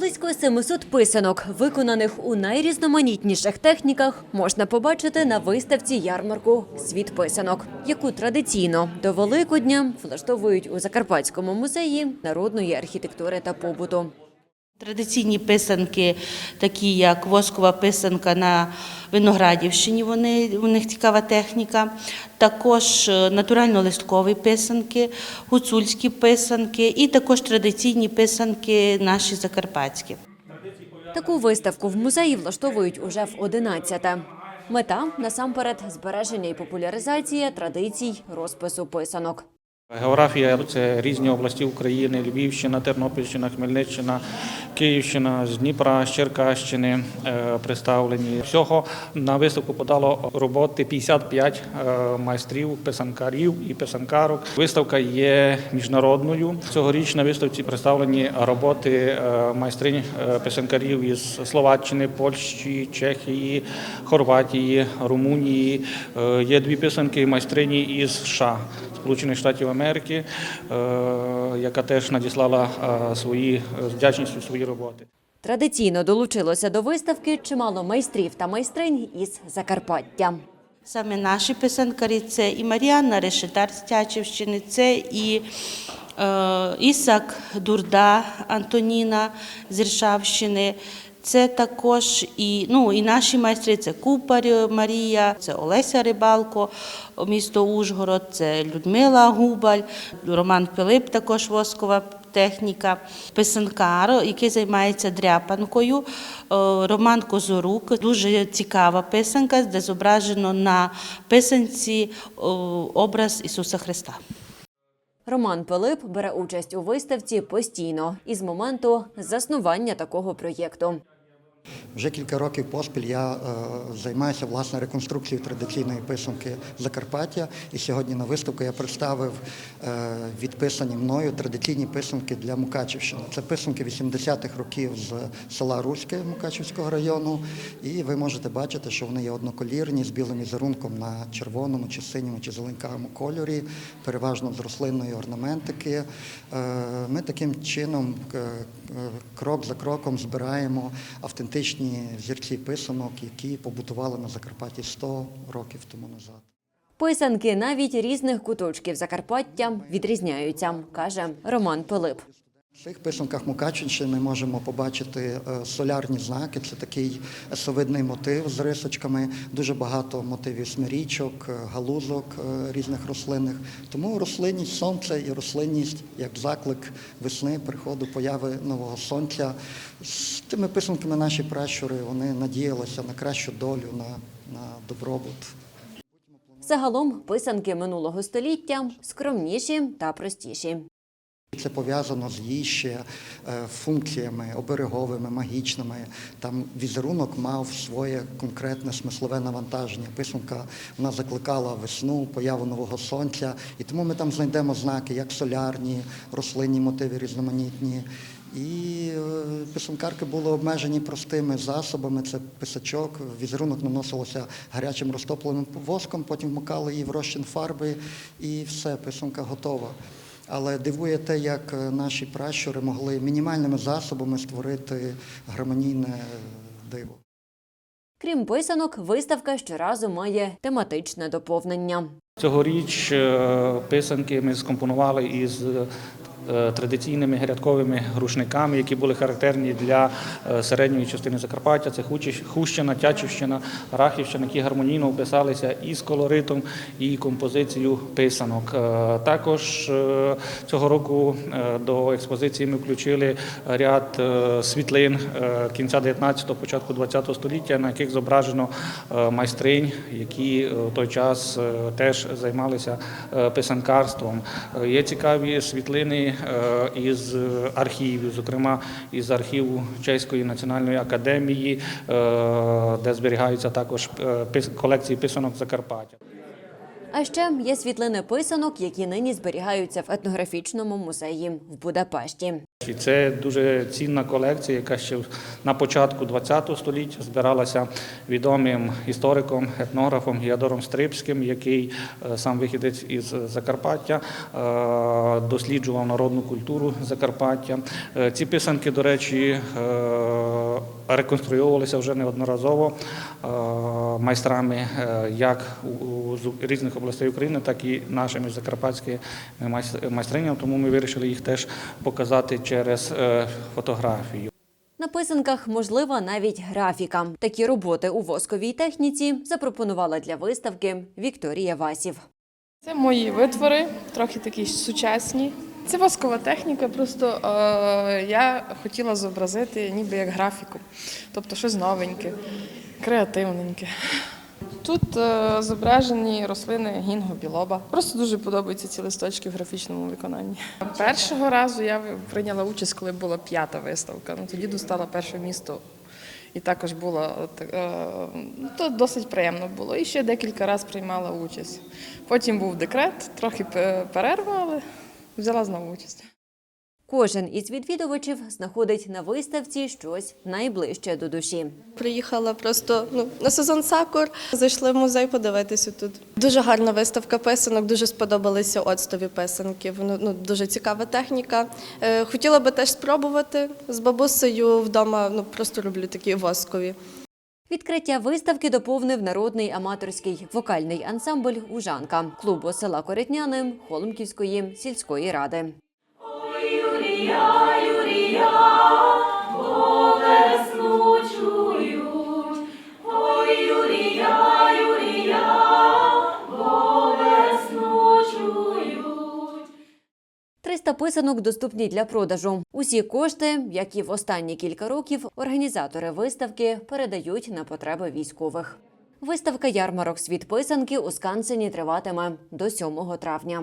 Близько 700 писанок, виконаних у найрізноманітніших техніках, можна побачити на виставці ярмарку Світ писанок, яку традиційно до Великодня влаштовують у Закарпатському музеї народної архітектури та побуту. Традиційні писанки, такі як воскова писанка на Виноградівщині, вони, у них цікава техніка. Також е, натурально-листкові писанки, гуцульські писанки і також традиційні писанки наші закарпатські. Таку виставку в музеї влаштовують уже в 11-те. Мета насамперед збереження і популяризація традицій розпису писанок. Географія це різні області України: Львівщина, Тернопільщина, Хмельниччина, Київщина, з Дніпра, з Черкащини е, представлені. Всього на виставку подало роботи 55 е, майстрів, писанкарів і писанкарок. Виставка є міжнародною. Цьогоріч на виставці представлені роботи е, майстринь писанкарів із Словаччини, Польщі, Чехії, Хорватії, Румунії. Є дві писанки майстрині із США. Сполучених Штатів Америки, яка теж надіслала свої з вдячністю свої роботи. Традиційно долучилося до виставки чимало майстрів та майстринь із Закарпаття. Саме наші писанкарі це і Маріанна Решетар з Тячівщини, це і е, Ісак Дурда Антоніна з Іршавщини. Це також і, ну, і наші майстри, це Купар Марія, це Олеся Рибалко, місто Ужгород, це Людмила Губаль, Роман Пилип, також воскова техніка, писанкар, який займається дряпанкою, е, Роман Козорук. Дуже цікава писанка, де зображено на писанці е, образ Ісуса Христа. Роман Пилип бере участь у виставці постійно із моменту заснування такого проєкту. Вже кілька років поспіль я е, займаюся власне реконструкцією традиційної писанки Закарпаття. І сьогодні на виставку я представив е, відписані мною традиційні писанки для Мукачівщини. Це писанки 80-х років з села Руське Мукачівського району. І ви можете бачити, що вони є одноколірні з білим візерунком на червоному, чи синьому, чи зеленкавому кольорі, переважно з рослинної орнаментики. Е, Ми таким чином крок за кроком збираємо автентичні зірці писанок, які побутували на Закарпатті 100 років тому назад. Писанки навіть різних куточків Закарпаття відрізняються, каже Роман Пилип. В цих писанках Мукачівщини ми можемо побачити е, солярні знаки. Це такий есовидний мотив з рисочками, дуже багато мотивів смирічок, е, галузок е, різних рослинних. Тому рослинність сонця і рослинність як заклик весни, приходу, появи нового сонця. З тими писанками наші пращури вони надіялися на кращу долю, на, на добробут. Загалом писанки минулого століття скромніші та простіші. Це пов'язано з її ще е, функціями обереговими, магічними. Там візерунок мав своє конкретне смислове навантаження. Писанка вона закликала весну, появу нового сонця, і тому ми там знайдемо знаки, як солярні, рослинні мотиви різноманітні. І е, писанкарки були обмежені простими засобами. Це писачок, візерунок наносилося гарячим розтопленим воском, потім вмикали її в розчин фарби, і все, писанка готова. Але дивує те, як е, наші пращури могли мінімальними засобами створити гармонійне е, диво. Крім писанок, виставка щоразу має тематичне доповнення. Цьогоріч е, писанки ми скомпонували із традиційними грядковими рушниками, які були характерні для е, середньої частини Закарпаття. Це Хущина, Тячівщина, Рахівщина, які гармонійно вписалися і з колоритом, і композицією писанок. Е, Також е, цього року е, до експозиції ми включили ряд е, світлин е, кінця 19-го, початку 20-го століття, на яких зображено е, майстринь, які е, в той час е, теж займалися е, писанкарством. Е, Є цікаві світлини е, із архівів, зокрема із архіву Чеської національної академії, е, де зберігаються також е, колекції писанок Закарпаття. А ще є світлини писанок, які нині зберігаються в етнографічному музеї в Будапешті. І це дуже цінна колекція, яка ще на початку ХХ століття збиралася відомим істориком, етнографом Геодором Стрипським, який е, сам вихідець із Закарпаття, е, досліджував народну культуру Закарпаття. Е, Ці писанки, до речі, реконструйовувалися вже неодноразово майстрами як з різних областей України, так і нашими закарпатськими майс- майстринями. Тому ми вирішили їх теж показати через е, фотографію. На писанках можлива навіть графіка. Такі роботи у восковій техніці запропонувала для виставки Вікторія Васів. Це мої витвори, трохи такі сучасні. Це воскова техніка, просто е, я хотіла зобразити ніби як графіку, тобто щось новеньке, креативненьке. Тут е, зображені рослини гінго білоба. Просто дуже подобаються ці листочки в графічному виконанні. Першого разу я прийняла участь, коли була п'ята виставка. Ну, тоді достала перше місто. І також було е, то досить приємно було. І ще декілька разів приймала участь. Потім був декрет, трохи пе- перерва, але взяла знову участь. Кожен із відвідувачів знаходить на виставці щось найближче до душі. Приїхала просто ну, на сезон сакур. Зайшли в музей подивитися тут. Дуже гарна виставка писанок, дуже сподобалися оцтові писанки. Воно ну, дуже цікава техніка. Е, хотіла би теж спробувати з бабусею вдома. Ну просто роблю такі воскові. Відкриття виставки доповнив народний аматорський вокальний ансамбль Ужанка клубу села Коритняни Холмківської сільської ради. Триста писанок доступні для продажу. Усі кошти, як і в останні кілька років, організатори виставки передають на потреби військових. Виставка ярмарок світ писанки у Скансені триватиме до 7 травня.